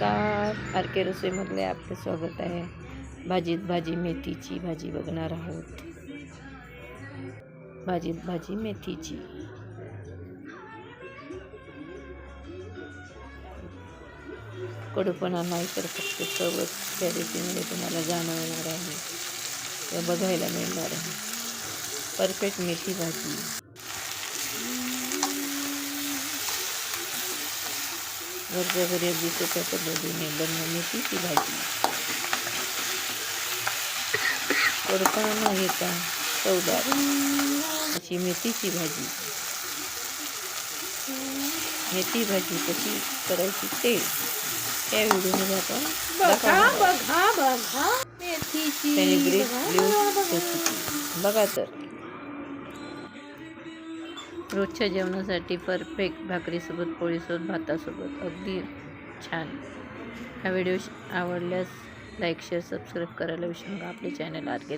नमस्कार. आर के रसोईमधले आपले स्वागत आहे. भाजीत भाजी मेथीची भाजी बघणार आहोत. भाजीत भाजी मेथीची. कडूपणा नाही तर फक्त चवच त्या रेसिपीमध्ये तुम्हाला जाणवणार आहे. किंवा बघायला मिळणार आहे. परफेक्ट मेथी भाजी. पद्धतीने मेथीची भाजी। कडपणा न घेता चवदार अशी मेथीची भाजी। मेथी भाजी कशी करायची ते त्या व्हिडिओमध्ये आपण बघा बघा बघा। मेथीची सेलिब्रेट बघा, ब्ल्यू बघा. रेसिपी। बघा तर। रोजच्या जेवणासाठी परफेक्ट भाकरीसोबत पोळीसोबत भातासोबत. अगदी छान. हा व्हिडिओ आवडल्यास लाईक शेअर सबस्क्राईब करायला विसरू नका. आपले चॅनल आर के